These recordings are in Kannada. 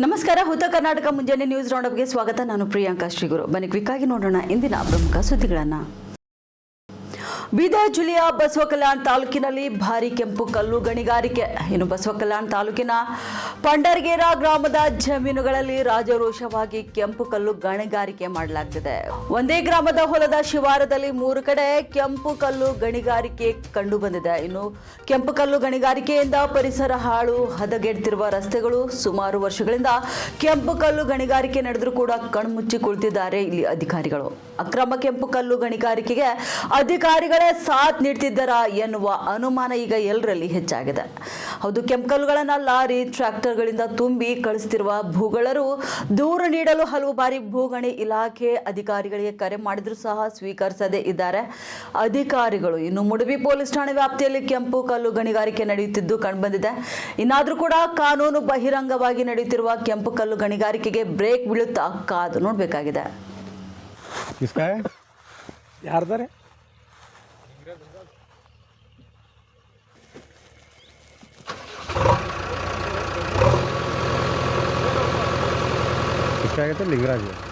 ನಮಸ್ಕಾರ, ಹುತ ಕರ್ನಾಟಕ ಮುಂಜಾನೆ ನ್ಯೂಸ್ ರೌಂಡಪ್ಗೆ ಸ್ವಾಗತ. ನಾನು ಪ್ರಿಯಾಂಕಾ ಶ್ರೀಗುರು. ಬನ್ನಿ ಕ್ವಿಕ್ಕಾಗಿ ನೋಡೋಣ ಇಂದಿನ ಪ್ರಮುಖ ಸುದ್ದಿಗಳನ್ನು. ಬೀದರ್ ಜಿಲ್ಲೆಯ ಬಸವ ಕಲ್ಯಾಣ ತಾಲೂಕಿನಲ್ಲಿ ಭಾರಿ ಕೆಂಪು ಕಲ್ಲು ಗಣಿಗಾರಿಕೆ. ಇನ್ನು ಬಸವ ಕಲ್ಯಾಣ ತಾಲೂಕಿನ ಪಂಡರ್ಗೇರ ಗ್ರಾಮದ ಜಮೀನುಗಳಲ್ಲಿ ರಾಜರೋಷವಾಗಿ ಕೆಂಪು ಕಲ್ಲು ಗಣಿಗಾರಿಕೆ ಮಾಡಲಾಗ್ತಿದೆ. ಒಂದೇ ಗ್ರಾಮದ ಹೊಲದ ಶಿವಾರದಲ್ಲಿ ಮೂರು ಕಡೆ ಕೆಂಪು ಕಲ್ಲು ಗಣಿಗಾರಿಕೆ ಕಂಡು ಬಂದಿದೆ ಇನ್ನು ಕೆಂಪು ಕಲ್ಲು ಗಣಿಗಾರಿಕೆಯಿಂದ ಪರಿಸರ ಹಾಳು ಹದಗೆಡ್ತಿರುವ ರಸ್ತೆಗಳು ಸುಮಾರು ವರ್ಷಗಳಿಂದ ಕೆಂಪು ಕಲ್ಲು ಗಣಿಗಾರಿಕೆ ನಡೆದರೂ ಕೂಡ ಕಣ್ಮುಚ್ಚಿ ಕುಳಿತಿದ್ದಾರೆ ಇಲ್ಲಿ ಅಧಿಕಾರಿಗಳು. ಅಕ್ರಮ ಕೆಂಪು ಕಲ್ಲು ಗಣಿಗಾರಿಕೆಗೆ ಅಧಿಕಾರಿಗಳೇ ಸಾಥ್ ನೀಡ್ತಿದ್ದಾರಾ ಎನ್ನುವ ಅನುಮಾನ ಈಗ ಎಲ್ಲರಲ್ಲಿ ಹೆಚ್ಚಾಗಿದೆ. ಹೌದು ಕೆಮಿಕಲ್ಗಳನ್ನ ಲಾರಿ, ಟ್ರ್ಯಾಕ್ಟರ್ಗಳಿಂದ ತುಂಬಿ ಕಳಿಸ್ತಿರುವ ಭೂಗಳರು ದೂರ ನೀಡಲು ಹಲವು ಬಾರಿ ಭೂಗಣಿ ಇಲಾಖೆ ಅಧಿಕಾರಿಗಳಿಗೆ ಕರೆ ಮಾಡಿದರೂ ಸಹ ಸ್ವೀಕರಿಸದೇ ಇದ್ದಾರೆ. ಅಧಿಕಾರಿಗಳು, ಇನ್ನು ಮುಡುಬಿ ಪೊಲೀಸ್ ಠಾಣೆ ವ್ಯಾಪ್ತಿಯಲ್ಲಿ ಕೆಂಪು ಕಲ್ಲು ಗಣಿಗಾರಿಕೆ ನಡೆಯುತ್ತಿದ್ದು ಕಂಡುಬಂದಿದೆ. ಇನ್ನಾದರೂ ಕೂಡ ಕಾನೂನು ಬಹಿರಂಗವಾಗಿ ನಡೆಯುತ್ತಿರುವ ಕೆಂಪು ಕಲ್ಲು ಗಣಿಗಾರಿಕೆಗೆ ಬ್ರೇಕ್ ಬೀಳುತ್ತಾ ಕಾದು ನೋಡಬೇಕಾಗಿದೆ. ಯಾರ್ದಾರೆ? किसका कहते हैं लिंगराज है।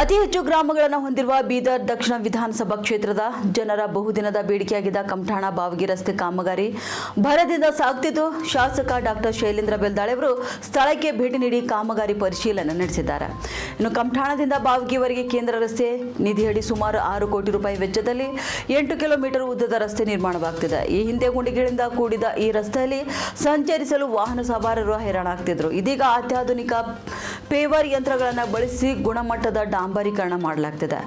ಅತಿ ಹೆಚ್ಚು ಗ್ರಾಮಗಳನ್ನು ಹೊಂದಿರುವ ಬೀದರ್ ದಕ್ಷಿಣ ವಿಧಾನಸಭಾ ಕ್ಷೇತ್ರದ ಜನರ ಬಹುದಿನದ ಬೇಡಿಕೆಯಾಗಿದ್ದ ಕಂಠಾಣ ಬಾವಗಿ ರಸ್ತೆ ಕಾಮಗಾರಿ ಭರದಿಂದ ಸಾಗುತ್ತಿದ್ದು, ಶಾಸಕ ಡಾಕ್ಟರ್ ಶೈಲೇಂದ್ರ ಬೆಲ್ದಾಳೆ ಅವರು ಸ್ಥಳಕ್ಕೆ ಭೇಟಿ ನೀಡಿ ಕಾಮಗಾರಿ ಪರಿಶೀಲನೆ ನಡೆಸಿದ್ದಾರೆ. ಇನ್ನು ಕಮಠಾಣದಿಂದ ಬಾವಗಿವರೆಗೆ ಕೇಂದ್ರ ರಸ್ತೆ ನಿಧಿಯಡಿ ಸುಮಾರು ಆರು ಕೋಟಿ ರೂಪಾಯಿ ವೆಚ್ಚದಲ್ಲಿ ಎಂಟು ಕಿಲೋಮೀಟರ್ ಉದ್ದದ ರಸ್ತೆ ನಿರ್ಮಾಣವಾಗ್ತಿದೆ. ಈ ಹಿಂದೆ ಗುಂಡಿಗಳಿಂದ ಕೂಡಿದ ಈ ರಸ್ತೆಯಲ್ಲಿ ಸಂಚರಿಸಲು ವಾಹನ ಸವಾರರು ಹೈರಾಣಾಗ್ತಿದ್ರು. ಇದೀಗ ಅತ್ಯಾಧುನಿಕ ಪೇವರ್ ಯಂತ್ರಗಳನ್ನು ಬಳಸಿ ಗುಣಮಟ್ಟದ ಡಾಂಬರೀಕರಣ ಮಾಡಲಾಗ್ತಿದೆ.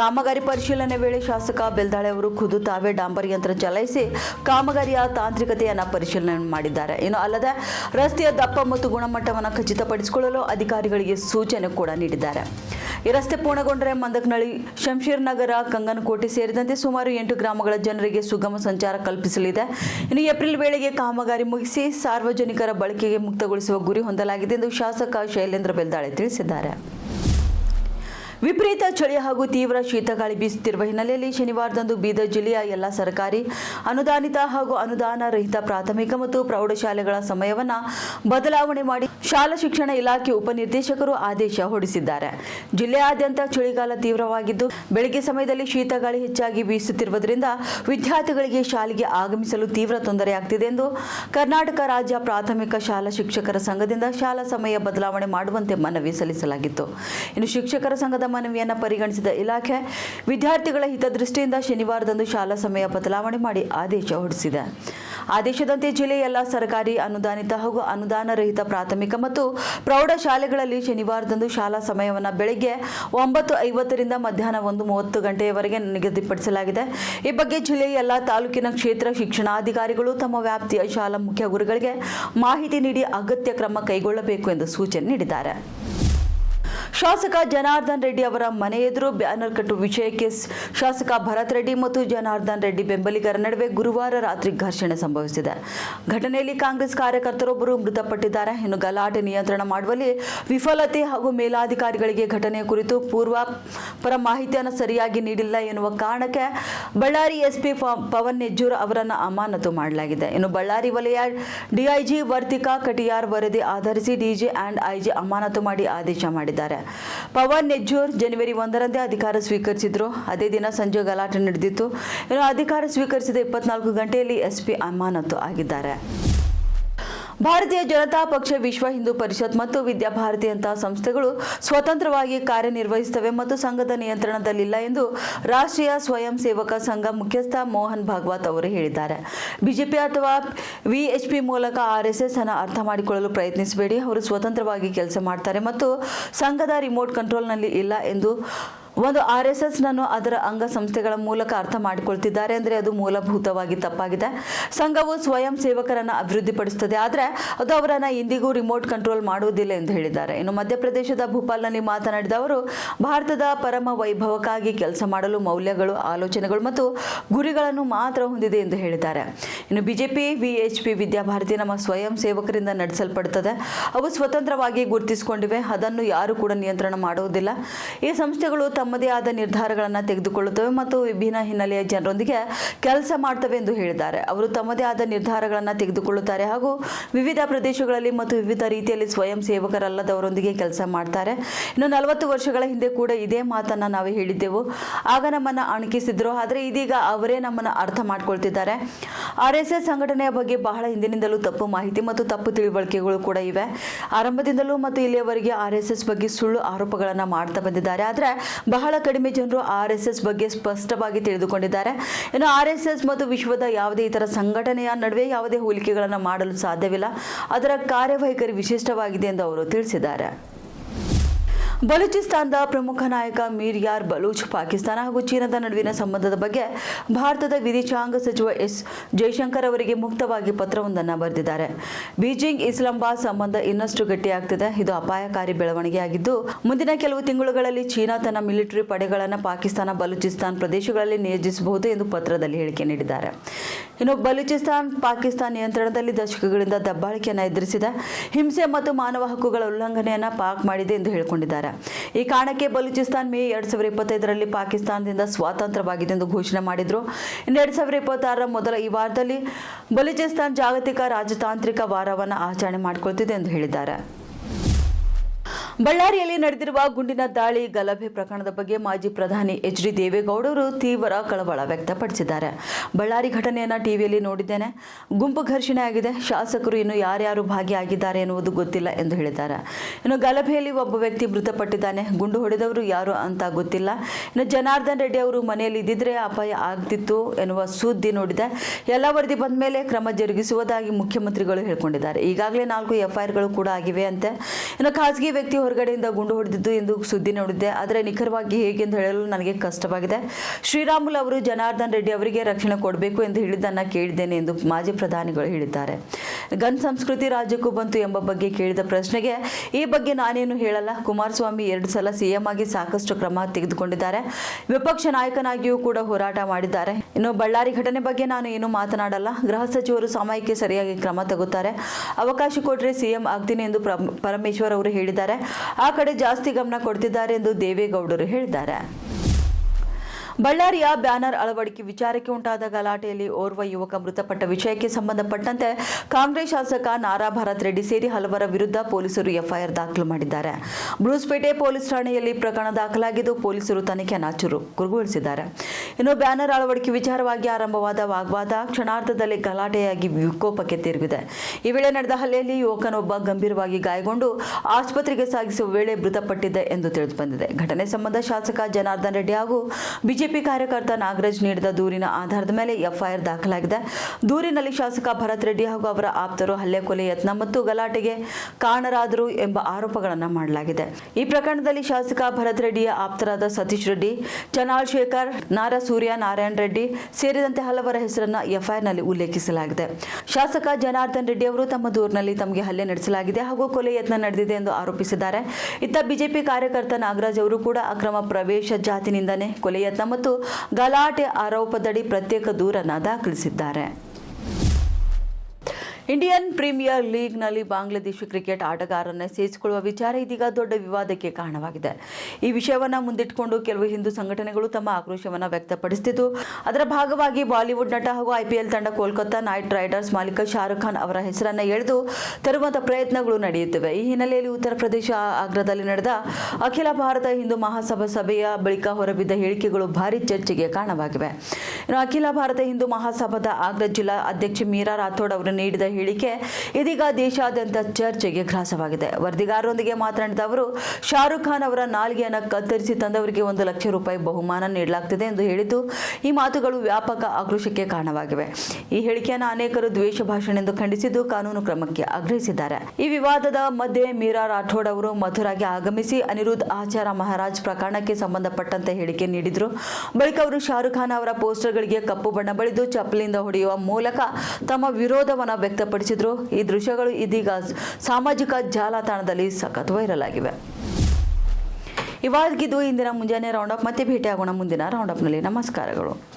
ಕಾಮಗಾರಿ ಪರಿಶೀಲನೆ ವೇಳೆ ಶಾಸಕ ಬೆಲ್ದಾಳೆ ಅವರು ಖುದ್ದು ತಾವೇ ಡಾಂಬರಿ ಯಂತ್ರ ಚಲಾಯಿಸಿ ಕಾಮಗಾರಿಯ ತಾಂತ್ರಿಕತೆಯನ್ನು ಪರಿಶೀಲನೆ ಮಾಡಿದ್ದಾರೆ. ಇನ್ನು ಅಲ್ಲದೆ ರಸ್ತೆಯ ದಪ್ಪ ಮತ್ತು ಗುಣಮಟ್ಟವನ್ನು ಖಚಿತಪಡಿಸಿಕೊಳ್ಳಲು ಅಧಿಕಾರಿಗಳಿಗೆ ಸೂಚನೆ ಕೂಡ ನೀಡಿದ್ದಾರೆ. ಈ ರಸ್ತೆ ಪೂರ್ಣಗೊಂಡರೆ ಮಂದಕ್ನಳ್ಳಿ ಶಂಶೀರ್ ನಗರ ಕಂಗನಕೋಟೆ ಸೇರಿದಂತೆ ಸುಮಾರು ಎಂಟು ಗ್ರಾಮಗಳ ಜನರಿಗೆ ಸುಗಮ ಸಂಚಾರ ಕಲ್ಪಿಸಲಿದೆ. ಇನ್ನು ಏಪ್ರಿಲ್ ವೇಳೆಗೆ ಕಾಮಗಾರಿ ಮುಗಿಸಿ ಸಾರ್ವಜನಿಕರ ಬಳಕೆಗೆ ಮುಕ್ತಗೊಳಿಸುವ ಗುರಿ ಹೊಂದಲಾಗಿದೆ ಎಂದು ಶಾಸಕ ಶೈಲೇಂದ್ರ ಬೆಲ್ದಾಳೆ ತಿಳಿಸಿದ್ದಾರೆ. ವಿಪರೀತ ಚಳಿ ಹಾಗೂ ತೀವ್ರ ಶೀತಗಾಳಿ ಬೀಸುತ್ತಿರುವ ಹಿನ್ನೆಲೆಯಲ್ಲಿ ಶನಿವಾರದಂದು ಬೀದರ್ ಜಿಲ್ಲೆಯ ಎಲ್ಲ ಸರ್ಕಾರಿ, ಅನುದಾನಿತ ಹಾಗೂ ಅನುದಾನ ರಹಿತ ಪ್ರಾಥಮಿಕ ಮತ್ತು ಪ್ರೌಢಶಾಲೆಗಳ ಸಮಯವನ್ನು ಬದಲಾವಣೆ ಮಾಡಿ ಶಾಲಾ ಶಿಕ್ಷಣ ಇಲಾಖೆ ಉಪನಿರ್ದೇಶಕರು ಆದೇಶ ಹೊರಡಿಸಿದ್ದಾರೆ. ಜಿಲ್ಲೆಯಾದ್ಯಂತ ಚಳಿಗಾಲ ತೀವ್ರವಾಗಿದ್ದು, ಬೆಳಗ್ಗೆ ಸಮಯದಲ್ಲಿ ಶೀತಗಾಳಿ ಹೆಚ್ಚಾಗಿ ಬೀಸುತ್ತಿರುವುದರಿಂದ ವಿದ್ಯಾರ್ಥಿಗಳಿಗೆ ಶಾಲೆಗೆ ಆಗಮಿಸಲು ತೀವ್ರ ತೊಂದರೆಯಾಗ್ತಿದೆ ಎಂದು ಕರ್ನಾಟಕ ರಾಜ್ಯ ಪ್ರಾಥಮಿಕ ಶಾಲಾ ಶಿಕ್ಷಕರ ಸಂಘದಿಂದ ಶಾಲಾ ಸಮಯ ಬದಲಾವಣೆ ಮಾಡುವಂತೆ ಮನವಿ ಸಲ್ಲಿಸಲಾಗಿತ್ತು. ಇನ್ನು ಶಿಕ್ಷಕರ ಸಂಘದ ಮನವಿಯನ್ನು ಪರಿಗಣಿಸಿದ ಇಲಾಖೆ ವಿದ್ಯಾರ್ಥಿಗಳ ಹಿತದೃಷ್ಟಿಯಿಂದ ಶನಿವಾರದಂದು ಶಾಲಾ ಸಮಯ ಬದಲಾವಣೆ ಮಾಡಿ ಆದೇಶ ಹೊರಡಿಸಿದೆ. ಆದೇಶದಂತೆ ಜಿಲ್ಲೆಯ ಎಲ್ಲ ಸರ್ಕಾರಿ ಅನುದಾನಿತ ಹಾಗೂ ಅನುದಾನ ರಹಿತ ಪ್ರಾಥಮಿಕ ಮತ್ತು ಪ್ರೌಢ ಶಾಲೆಗಳಲ್ಲಿ ಶನಿವಾರದಂದು ಶಾಲಾ ಸಮಯವನ್ನು ಬೆಳಗ್ಗೆ ಒಂಬತ್ತು ಐವತ್ತರಿಂದ ಮಧ್ಯಾಹ್ನ ಒಂದು ಮೂವತ್ತು ಗಂಟೆಯವರೆಗೆ ನಿಗದಿಪಡಿಸಲಾಗಿದೆ. ಈ ಬಗ್ಗೆ ಜಿಲ್ಲೆಯ ಎಲ್ಲ ತಾಲೂಕಿನ ಕ್ಷೇತ್ರ ಶಿಕ್ಷಣಾಧಿಕಾರಿಗಳು ತಮ್ಮ ವ್ಯಾಪ್ತಿಯ ಶಾಲಾ ಮುಖ್ಯ ಗುರುಗಳಿಗೆ ಮಾಹಿತಿ ನೀಡಿ ಅಗತ್ಯ ಕ್ರಮ ಕೈಗೊಳ್ಳಬೇಕು ಎಂದು ಸೂಚನೆ ನೀಡಿದ್ದಾರೆ. ಶಾಸಕ ಜನಾರ್ದನ್ ರೆಡ್ಡಿ ಅವರ ಮನೆ ಎದುರು ಬ್ಯಾನರ್ ಕಟ್ಟು ವಿಷಯಕ್ಕೆ ಶಾಸಕ ಭರತ್ ರೆಡ್ಡಿ ಮತ್ತು ಜನಾರ್ದನ್ ರೆಡ್ಡಿ ಬೆಂಬಲಿಗರ ನಡುವೆ ಗುರುವಾರ ರಾತ್ರಿ ಘರ್ಷಣೆ ಸಂಭವಿಸಿದೆ. ಘಟನೆಯಲ್ಲಿ ಕಾಂಗ್ರೆಸ್ ಕಾರ್ಯಕರ್ತರೊಬ್ಬರು ಮೃತಪಟ್ಟಿದ್ದಾರೆ. ಇನ್ನು ಗಲಾಟೆ ನಿಯಂತ್ರಣ ಮಾಡುವಲ್ಲಿ ವಿಫಲತೆ ಹಾಗೂ ಮೇಲಾಧಿಕಾರಿಗಳಿಗೆ ಘಟನೆಯ ಕುರಿತು ಪೂರ್ವ ಪರ ಮಾಹಿತಿಯನ್ನು ಸರಿಯಾಗಿ ನೀಡಿಲ್ಲ ಎನ್ನುವ ಕಾರಣಕ್ಕೆ ಬಳ್ಳಾರಿ ಎಸ್ಪಿ ಪವನ್ ನೆಜ್ಜೂರ್ ಅವರನ್ನು ಅಮಾನತು ಮಾಡಲಾಗಿದೆ. ಇನ್ನು ಬಳ್ಳಾರಿ ವಲಯ ಡಿಐಜಿ ವರ್ತಿಕಾ ಕಟಿಯಾರ್ ವರದಿ ಆಧರಿಸಿ ಡಿಜಿ ಆ್ಯಂಡ್ ಐಜಿ ಅಮಾನತು ಮಾಡಿ ಆದೇಶ ಮಾಡಿದ್ದಾರೆ. ಪವನ್ ನೆಜ್ಜೂರ್ ಜನವರಿ ಒಂದರಂದೇ ಅಧಿಕಾರ ಸ್ವೀಕರಿಸಿದ್ರು. ಅದೇ ದಿನ ಸಂಜೆ ಗಲಾಟೆ ನಡೆದಿತ್ತು. ಇನ್ನು ಅಧಿಕಾರ ಸ್ವೀಕರಿಸಿದ ಇಪ್ಪತ್ನಾಲ್ಕು ಗಂಟೆಯಲ್ಲಿ ಎಸ್ಪಿ ಅಮಾನತು ಆಗಿದ್ದಾರೆ. ಭಾರತೀಯ ಜನತಾ ಪಕ್ಷ, ವಿಶ್ವ ಹಿಂದೂ ಪರಿಷತ್ ಮತ್ತು ವಿದ್ಯಾಭಾರತಿಯಂತಹ ಸಂಸ್ಥೆಗಳು ಸ್ವತಂತ್ರವಾಗಿ ಕಾರ್ಯನಿರ್ವಹಿಸುತ್ತವೆ ಮತ್ತು ಸಂಘದ ನಿಯಂತ್ರಣದಲ್ಲಿಲ್ಲ ಎಂದು ರಾಷ್ಟ್ರೀಯ ಸ್ವಯಂ ಸೇವಕ ಸಂಘ ಮುಖ್ಯಸ್ಥ ಮೋಹನ್ ಭಾಗವತ್ ಅವರು ಹೇಳಿದ್ದಾರೆ. ಬಿಜೆಪಿ ಅಥವಾ ವಿಎಚ್ಪಿ ಮೂಲಕ ಆರ್ಎಸ್ಎಸ್ ಅನ್ನು ಅರ್ಥ ಮಾಡಿಕೊಳ್ಳಲು ಪ್ರಯತ್ನಿಸಬೇಡಿ. ಅವರು ಸ್ವತಂತ್ರವಾಗಿ ಕೆಲಸ ಮಾಡ್ತಾರೆ ಮತ್ತು ಸಂಘದ ರಿಮೋಟ್ ಕಂಟ್ರೋಲ್ನಲ್ಲಿ ಇಲ್ಲ ಎಂದು ಒಂದು ಆರ್ ಎಸ್ ಎಸ್ ನನ್ನು ಅದರ ಅಂಗಸಂಸ್ಥೆಗಳ ಮೂಲಕ ಅರ್ಥ ಮಾಡಿಕೊಳ್ತಿದ್ದಾರೆ ಅಂದರೆ ಅದು ಮೂಲಭೂತವಾಗಿ ತಪ್ಪಾಗಿದೆ. ಸಂಘವು ಸ್ವಯಂ ಸೇವಕರನ್ನು ಅಭಿವೃದ್ಧಿಪಡಿಸುತ್ತದೆ. ಆದರೆ ಅದು ಅವರನ್ನು ಇಂದಿಗೂ ರಿಮೋಟ್ ಕಂಟ್ರೋಲ್ ಮಾಡುವುದಿಲ್ಲ ಎಂದು ಹೇಳಿದ್ದಾರೆ. ಇನ್ನು ಮಧ್ಯಪ್ರದೇಶದ ಭೂಪಾಲ್ನಲ್ಲಿ ಮಾತನಾಡಿದ ಅವರು, ಭಾರತದ ಪರಮ ವೈಭವಕ್ಕಾಗಿ ಕೆಲಸ ಮಾಡಲು ಮೌಲ್ಯಗಳು, ಆಲೋಚನೆಗಳು ಮತ್ತು ಗುರಿಗಳನ್ನು ಮಾತ್ರ ಹೊಂದಿದೆ ಎಂದು ಹೇಳಿದ್ದಾರೆ. ಇನ್ನು ಬಿಜೆಪಿ, ವಿಎಚ್ಪಿ, ವಿದ್ಯಾಭಾರತಿ ನಮ್ಮ ಸ್ವಯಂ ಸೇವಕರಿಂದ ನಡೆಸಲ್ಪಡುತ್ತದೆ ಅವು ಸ್ವತಂತ್ರವಾಗಿ ಗುರುತಿಸಿಕೊಂಡಿವೆ. ಅದನ್ನು ಯಾರು ಕೂಡ ನಿಯಂತ್ರಣ ಮಾಡುವುದಿಲ್ಲ. ಈ ಸಂಸ್ಥೆಗಳು ತಮ್ಮದೇ ಆದ ನಿರ್ಧಾರಗಳನ್ನು ತೆಗೆದುಕೊಳ್ಳುತ್ತವೆ ಮತ್ತು ವಿಭಿನ್ನ ಹಿನ್ನೆಲೆಯ ಜನರೊಂದಿಗೆ ಕೆಲಸ ಮಾಡ್ತವೆ ಎಂದು ಹೇಳಿದ್ದಾರೆ. ಅವರು ತಮ್ಮದೇ ಆದ ನಿರ್ಧಾರಗಳನ್ನು ತೆಗೆದುಕೊಳ್ಳುತ್ತಾರೆ ಹಾಗೂ ವಿವಿಧ ಪ್ರದೇಶಗಳಲ್ಲಿ ಮತ್ತು ವಿವಿಧ ರೀತಿಯಲ್ಲಿ ಸ್ವಯಂ ಸೇವಕರಲ್ಲದವರೊಂದಿಗೆ ಕೆಲಸ ಮಾಡ್ತಾರೆ. ಇನ್ನು ನಲವತ್ತು ವರ್ಷಗಳ ಹಿಂದೆ ಕೂಡ ಇದೇ ಮಾತನ್ನು ನಾವು ಹೇಳಿದ್ದೆವು. ಆಗ ನಮ್ಮನ್ನು ಅಣಕಿಸಿದ್ರು. ಆದರೆ ಇದೀಗ ಅವರೇ ನಮ್ಮನ್ನು ಅರ್ಥ ಮಾಡ್ಕೊಳ್ತಿದ್ದಾರೆ. ಆರ್ ಎಸ್ ಎಸ್ ಸಂಘಟನೆಯ ಬಗ್ಗೆ ಬಹಳ ಹಿಂದಿನಿಂದಲೂ ತಪ್ಪು ಮಾಹಿತಿ ಮತ್ತು ತಪ್ಪು ತಿಳುವಳಿಕೆಗಳು ಕೂಡ ಇವೆ. ಆರಂಭದಿಂದಲೂ ಮತ್ತು ಇಲ್ಲಿಯವರೆಗೆ ಆರ್ ಎಸ್ ಎಸ್ ಬಗ್ಗೆ ಸುಳ್ಳು ಆರೋಪಗಳನ್ನು ಮಾಡ್ತಾ ಬಂದಿದ್ದಾರೆ. ಆದರೆ ಬಹಳ ಕಡಿಮೆ ಜನರು ಆರ್ ಎಸ್ ಬಗ್ಗೆ ಸ್ಪಷ್ಟವಾಗಿ ತಿಳಿದುಕೊಂಡಿದ್ದಾರೆ. ಇನ್ನು ಆರ್ ಎಸ್ ಎಸ್ ಮತ್ತು ವಿಶ್ವದ ಯಾವುದೇ ಇತರ ಸಂಘಟನೆಯ ನಡುವೆ ಯಾವುದೇ ಹೋಲಿಕೆಗಳನ್ನು ಮಾಡಲು ಸಾಧ್ಯವಿಲ್ಲ. ಅದರ ಕಾರ್ಯವೈಖರಿ ವಿಶಿಷ್ಟವಾಗಿದೆ ಎಂದು ಅವರು ತಿಳಿಸಿದ್ದಾರೆ. ಬಲೂಚಿಸ್ತಾನದ ಪ್ರಮುಖ ನಾಯಕ ಮೀರ್ ಯಾರ್ ಬಲೂಚ್ ಪಾಕಿಸ್ತಾನ ಹಾಗೂ ಚೀನಾದ ನಡುವಿನ ಸಂಬಂಧದ ಬಗ್ಗೆ ಭಾರತದ ವಿದೇಶಾಂಗ ಸಚಿವ ಎಸ್ ಜೈಶಂಕರ್ ಅವರಿಗೆ ಮುಕ್ತವಾಗಿ ಪತ್ರವೊಂದನ್ನು ಬರೆದಿದ್ದಾರೆ. ಬೀಜಿಂಗ್ ಇಸ್ಲಾಮಾಬಾದ್ ಸಂಬಂಧ ಇನ್ನಷ್ಟು ಗಟ್ಟಿಯಾಗ್ತಿದೆ. ಇದು ಅಪಾಯಕಾರಿ ಬೆಳವಣಿಗೆಯಾಗಿದ್ದು, ಮುಂದಿನ ಕೆಲವು ತಿಂಗಳುಗಳಲ್ಲಿ ಚೀನಾ ತನ್ನ ಮಿಲಿಟರಿ ಪಡೆಗಳನ್ನು ಪಾಕಿಸ್ತಾನ ಬಲೂಚಿಸ್ತಾನ್ ಪ್ರದೇಶಗಳಲ್ಲಿ ನಿಯೋಜಿಸಬಹುದು ಎಂದು ಪತ್ರದಲ್ಲಿ ಹೇಳಿಕೆ ನೀಡಿದ್ದಾರೆ. ಇನ್ನು ಬಲೂಚಿಸ್ತಾನ್ ಪಾಕಿಸ್ತಾನ ನಿಯಂತ್ರಣದಲ್ಲಿ ದಶಕಗಳಿಂದ ದಬ್ಬಾಳಿಕೆಯನ್ನು ಎದುರಿಸಿದೆ. ಹಿಂಸೆ ಮತ್ತು ಮಾನವ ಹಕ್ಕುಗಳ ಉಲ್ಲಂಘನೆಯನ್ನು ಪಾಕ್ ಮಾಡಿದೆ ಎಂದು ಹೇಳಿಕೊಂಡಿದ್ದಾರೆ. ಈ ಕಾರಣಕ್ಕೆ ಬಲೂಚಿಸ್ತಾನ್ ಮೇ ಎರಡ್ ಸಾವಿರ ಇಪ್ಪತ್ತೈದರಲ್ಲಿ ಪಾಕಿಸ್ತಾನದಿಂದ ಸ್ವಾತಂತ್ರ್ಯವಾಗಿದೆ ಎಂದು ಘೋಷಣೆ ಮಾಡಿದ್ರು. ಇನ್ನು ಎರಡ್ ಸಾವಿರದ ಇಪ್ಪತ್ತಾರರ ಮೊದಲ ಈ ವಾರದಲ್ಲಿ ಬಲೂಚಿಸ್ತಾನ್ ಜಾಗತಿಕ ರಾಜತಾಂತ್ರಿಕ ವಾರವನ್ನು ಆಚರಣೆ ಮಾಡಿಕೊಳ್ತಿದೆ ಎಂದು ಹೇಳಿದ್ದಾರೆ. ಬಳ್ಳಾರಿಯಲ್ಲಿ ನಡೆದಿರುವ ಗುಂಡಿನ ದಾಳಿ ಗಲಭೆ ಪ್ರಕರಣದ ಬಗ್ಗೆ ಮಾಜಿ ಪ್ರಧಾನಿ ಎಚ್ ಡಿ ದೇವೇಗೌಡರು ತೀವ್ರ ಕಳವಳ ವ್ಯಕ್ತಪಡಿಸಿದ್ದಾರೆ. ಬಳ್ಳಾರಿ ಘಟನೆಯನ್ನು ಟಿವಿಯಲ್ಲಿ ನೋಡಿದ್ದೇನೆ. ಗುಂಪು ಘರ್ಷಣೆ ಆಗಿದೆ. ಶಾಸಕರು ಇನ್ನು ಯಾರ್ಯಾರು ಭಾಗಿಯಾಗಿದ್ದಾರೆ ಎನ್ನುವುದು ಗೊತ್ತಿಲ್ಲ ಎಂದು ಹೇಳಿದ್ದಾರೆ. ಇನ್ನು ಗಲಭೆಯಲ್ಲಿ ಒಬ್ಬ ವ್ಯಕ್ತಿ ಮೃತಪಟ್ಟಿದ್ದಾನೆ. ಗುಂಡು ಹೊಡೆದವರು ಯಾರು ಅಂತ ಗೊತ್ತಿಲ್ಲ. ಇನ್ನು ಜನಾರ್ದನ್ ರೆಡ್ಡಿ ಅವರು ಮನೆಯಲ್ಲಿ ಇದ್ದಿದ್ರೆ ಅಪಾಯ ಆಗ್ತಿತ್ತು ಎನ್ನುವ ಸುದ್ದಿ ನೋಡಿದೆ. ಎಲ್ಲ ವರದಿ ಬಂದ ಮೇಲೆ ಕ್ರಮ ಜರುಗಿಸುವುದಾಗಿ ಮುಖ್ಯಮಂತ್ರಿಗಳು ಹೇಳಿಕೊಂಡಿದ್ದಾರೆ. ಈಗಾಗಲೇ ನಾಲ್ಕು ಎಫ್ಐಆರ್ಗಳು ಕೂಡ ಆಗಿವೆ ಅಂತೆ. ಇನ್ನು ಖಾಸಗಿ ವ್ಯಕ್ತಿ ಹೊರಗಡೆಯಿಂದ ಗುಂಡು ಹೊಡೆದಿದ್ದು ಎಂದು ಸುದ್ದಿ ನೋಡಿದ್ದೆ. ಆದರೆ ನಿಖರವಾಗಿ ಹೇಗೆ ಹೇಗೆಂದು ಹೇಳಲು ನನಗೆ ಕಷ್ಟವಾಗಿದೆ. ಶ್ರೀರಾಮುಲು ಅವರು ಜನಾರ್ದನ್ ರೆಡ್ಡಿ ಅವರಿಗೆ ರಕ್ಷಣೆ ಕೊಡಬೇಕು ಎಂದು ಹೇಳಿದ್ದನ್ನು ಕೇಳಿದ್ದೇನೆ ಎಂದು ಮಾಜಿ ಪ್ರಧಾನಿಗಳು ಹೇಳಿದ್ದಾರೆ. ಗನ್ ಸಂಸ್ಕೃತಿ ರಾಜ್ಯಕ್ಕೂ ಬಂತು ಎಂಬ ಬಗ್ಗೆ ಕೇಳಿದ ಪ್ರಶ್ನೆಗೆ ಈ ಬಗ್ಗೆ ನಾನೇನು ಹೇಳಲ್ಲ. ಕುಮಾರಸ್ವಾಮಿ ಎರಡು ಸಲ ಸಿಎಂ ಆಗಿ ಸಾಕಷ್ಟು ಕ್ರಮ ತೆಗೆದುಕೊಂಡಿದ್ದಾರೆ. ವಿಪಕ್ಷ ನಾಯಕನಾಗಿಯೂ ಕೂಡ ಹೋರಾಟ ಮಾಡಿದ್ದಾರೆ. ಇನ್ನು ಬಳ್ಳಾರಿ ಘಟನೆ ಬಗ್ಗೆ ನಾನು ಏನು ಮಾತನಾಡಲ್ಲ. ಗೃಹ ಸಚಿವರು ಸಮಯಕ್ಕೆ ಸರಿಯಾಗಿ ಕ್ರಮ ತಗುತ್ತಾರೆ ಅವಕಾಶ ಕೊಟ್ಟರೆ ಸಿಎಂ ಆಗ್ತೀನಿ ಎಂದು ಪ್ರ- ಪರಮೇಶ್ವರ್ ಅವರು ಹೇಳಿದ್ದಾರೆ. ಆ ಕಡೆ ಜಾಸ್ತಿ ಗಮನ ಕೊಡ್ತಿದ್ದಾರೆ ಎಂದು ದೇವೇಗೌಡರು ಹೇಳಿದ್ದಾರೆ. ಬಳ್ಳಾರಿಯ ಬ್ಯಾನರ್ ಅಳವಡಿಕೆ ವಿಚಾರಕ್ಕೆ ಉಂಟಾದ ಗಲಾಟೆಯಲ್ಲಿ ಓರ್ವ ಯುವಕ ಮೃತಪಟ್ಟ ವಿಷಯಕ್ಕೆ ಸಂಬಂಧಪಟ್ಟಂತೆ ಕಾಂಗ್ರೆಸ್ ಶಾಸಕ ನಾರಾ ಭರತ್ ರೆಡ್ಡಿ ಸೇರಿ ಹಲವರ ವಿರುದ್ಧ ಪೊಲೀಸರು ಎಫ್ಐಆರ್ ದಾಖಲು ಮಾಡಿದ್ದಾರೆ. ಬ್ರೂಸ್ಪೇಟೆ ಪೊಲೀಸ್ ಠಾಣೆಯಲ್ಲಿ ಪ್ರಕರಣ ದಾಖಲಾಗಿದ್ದು ಪೊಲೀಸರು ತನಿಖೆ ನಾಚುರು ಚುರುಕುಗೊಳಿಸಿದ್ದಾರೆ ಇನ್ನು ಬ್ಯಾನರ್ ಅಳವಡಿಕೆ ವಿಚಾರವಾಗಿ ಆರಂಭವಾದ ವಾಗ್ವಾದ ಕ್ಷಣಾರ್ಧದಲ್ಲಿ ಗಲಾಟೆಯಾಗಿ ವಿಕೋಪಕ್ಕೆ ತಿರುಗಿದೆ. ಈ ವೇಳೆ ನಡೆದ ಹಲ್ಲೆಯಲ್ಲಿ ಯುವಕನೊಬ್ಬ ಗಂಭೀರವಾಗಿ ಗಾಯಗೊಂಡು ಆಸ್ಪತ್ರೆಗೆ ಸಾಗಿಸುವ ವೇಳೆ ಮೃತಪಟ್ಟಿದ್ದ ಎಂದು ತಿಳಿದುಬಂದಿದೆ ಘಟನೆ ಸಂಬಂಧ ಶಾಸಕ ಜನಾರ್ದನ್ ರೆಡ್ಡಿ ಹಾಗೂ ಬಿಜೆಪಿ ಕಾರ್ಯಕರ್ತ ನಾಗರಾಜ್ ನೀಡಿದ ದೂರಿನ ಆಧಾರದ ಮೇಲೆ ಎಫ್ಐಆರ್ ದಾಖಲಾಗಿದೆ. ದೂರಿನಲ್ಲಿ ಶಾಸಕ ಭರತ್ ರೆಡ್ಡಿ ಹಾಗೂ ಅವರ ಆಪ್ತರು ಹಲ್ಲೆ, ಕೊಲೆ, ಯತ್ನ ಮತ್ತು ಗಲಾಟೆಗೆ ಕಾರಣರಾದರು ಎಂಬ ಆರೋಪಗಳನ್ನು ಮಾಡಲಾಗಿದೆ. ಈ ಪ್ರಕರಣದಲ್ಲಿ ಶಾಸಕ ಭರತ್ ರೆಡ್ಡಿಯ ಆಪ್ತರಾದ ಸತೀಶ್ ರೆಡ್ಡಿ, ಚನಾಳ್ ಶೇಖರ್, ನಾರ ಸೂರ್ಯ, ನಾರಾಯಣ ರೆಡ್ಡಿ ಸೇರಿದಂತೆ ಹಲವರ ಹೆಸರನ್ನ ಎಫ್ಐಆರ್ನಲ್ಲಿ ಉಲ್ಲೇಖಿಸಲಾಗಿದೆ. ಶಾಸಕ ಜನಾರ್ದನ್ ರೆಡ್ಡಿ ಅವರು ತಮ್ಮ ದೂರಿನಲ್ಲಿ ತಮಗೆ ಹಲ್ಲೆ ನಡೆಸಲಾಗಿದೆ ಹಾಗೂ ಕೊಲೆ, ಯತ್ನ ನಡೆದಿದೆ ಎಂದು ಆರೋಪಿಸಿದ್ದಾರೆ. ಇತ್ತ ಬಿಜೆಪಿ ಕಾರ್ಯಕರ್ತ ನಾಗರಾಜ್ ಅವರು ಕೂಡ ಅಕ್ರಮ ಪ್ರವೇಶ ಜಾತಿನಿಂದನೇ ಕೊಲೆ, ಯತ್ನ ಮತ್ತು ಗಲಾಟೆ ಆರೋಪದಡಿ ಪ್ರತ್ಯೇಕ ದೂರನ್ನ ದಾಖಲಿಸಿದ್ದಾರೆ. ಇಂಡಿಯನ್ ಪ್ರೀಮಿಯರ್ ಲೀಗ್ನಲ್ಲಿ ಬಾಂಗ್ಲಾದೇಶ ಕ್ರಿಕೆಟ್ ಆಟಗಾರರನ್ನು ಸೇರಿಸಿಕೊಳ್ಳುವ ವಿಚಾರ ಇದೀಗ ದೊಡ್ಡ ವಿವಾದಕ್ಕೆ ಕಾರಣವಾಗಿದೆ. ಈ ವಿಷಯವನ್ನು ಮುಂದಿಟ್ಟುಕೊಂಡು ಕೆಲವು ಹಿಂದೂ ಸಂಘಟನೆಗಳು ತಮ್ಮ ಆಕ್ರೋಶವನ್ನು ವ್ಯಕ್ತಪಡಿಸುತ್ತಿದ್ದು ಅದರ ಭಾಗವಾಗಿ ಬಾಲಿವುಡ್ ನಟ ಹಾಗೂ ಐಪಿಎಲ್ ತಂಡ ಕೋಲ್ಕತ್ತಾ ನೈಟ್ ರೈಡರ್ಸ್ ಮಾಲೀಕ ಶಾರುಖ್ ಖಾನ್ ಅವರ ಹೆಸರನ್ನು ಎಳೆದು ತರುವಂಥ ಪ್ರಯತ್ನಗಳು ನಡೆಯುತ್ತಿವೆ. ಈ ಹಿನ್ನೆಲೆಯಲ್ಲಿ ಉತ್ತರ ಪ್ರದೇಶ ಆಗ್ರಾದಲ್ಲಿ ನಡೆದ ಅಖಿಲ ಭಾರತ ಹಿಂದೂ ಮಹಾಸಭಾ ಸಭೆಯ ಬಳಿಕ ಹೊರಬಿದ್ದ ಹೇಳಿಕೆಗಳು ಭಾರಿ ಚರ್ಚೆಗೆ ಕಾರಣವಾಗಿವೆ. ಅಖಿಲ ಭಾರತ ಹಿಂದೂ ಮಹಾಸಭಾದ ಆಗ್ರಾ ಜಿಲ್ಲಾ ಅಧ್ಯಕ್ಷೆ ಮೀರಾ ರಾಥೋಡ್ ಅವರು ನೀಡಿದ ಹೇಳಿಕೆ ಇದೀಗ ದೇಶಾದ್ಯಂತ ಚರ್ಚೆಗೆ ಗ್ರಾಸವಾಗಿದೆ. ವರದಿಗಾರರೊಂದಿಗೆ ಮಾತನಾಡಿದ ಅವರು, ಶಾರುಖ್ ಖಾನ್ ಅವರ ನಾಲ್ಗೆಯನ್ನು ಕತ್ತರಿಸಿ ತಂದವರಿಗೆ ಒಂದು ಲಕ್ಷ ರೂಪಾಯಿ ಬಹುಮಾನ ನೀಡಲಾಗ್ತಿದೆ ಎಂದು ಹೇಳಿದ್ದು, ಈ ಮಾತುಗಳು ವ್ಯಾಪಕ ಆಕ್ರೋಶಕ್ಕೆ ಕಾರಣವಾಗಿವೆ. ಈ ಹೇಳಿಕೆಯನ್ನು ಅನೇಕರು ದ್ವೇಷ ಭಾಷಣ ಎಂದು ಖಂಡಿಸಿದ್ದು, ಕಾನೂನು ಕ್ರಮಕ್ಕೆ ಆಗ್ರಹಿಸಿದ್ದಾರೆ. ಈ ವಿವಾದದ ಮಧ್ಯೆ ಮೀರಾ ರಾಠೋಡ್ ಅವರು ಮಥುರಾಗೆ ಆಗಮಿಸಿ ಅನಿರುದ್ಧ ಆಚಾರ ಮಹಾರಾಜ್ ಪ್ರಕರಣಕ್ಕೆ ಸಂಬಂಧಪಟ್ಟಂತೆ ಹೇಳಿಕೆ ನೀಡಿದ್ರು. ಬಳಿಕ ಅವರು ಶಾರುಖ್ ಖಾನ್ ಅವರ ಪೋಸ್ಟರ್ಗಳಿಗೆ ಕಪ್ಪು ಬಣ್ಣ ಬಳಿದು ಚಪ್ಪಲಿಯಿಂದ ಹೊಡೆಯುವ ಮೂಲಕ ತಮ್ಮ ವಿರೋಧವನ್ನು ವ್ಯಕ್ತಪಡಿಸಿದ್ರು ಈ ದೃಶ್ಯಗಳು ಇದೀಗ ಸಾಮಾಜಿಕ ಜಾಲತಾಣದಲ್ಲಿ ಸಖತ್ ವೈರಲ್ ಆಗಿವೆ ಇವಾಗಿದ್ದು ಇಂದಿನ ಮುಂಜಾನೆ ರೌಂಡಪ್ ಮತ್ತೆ ಭೇಟಿಯಾಗೋಣ ಮುಂದಿನ ರೌಂಡಪ್ನಲ್ಲಿ ನಮಸ್ಕಾರಗಳು.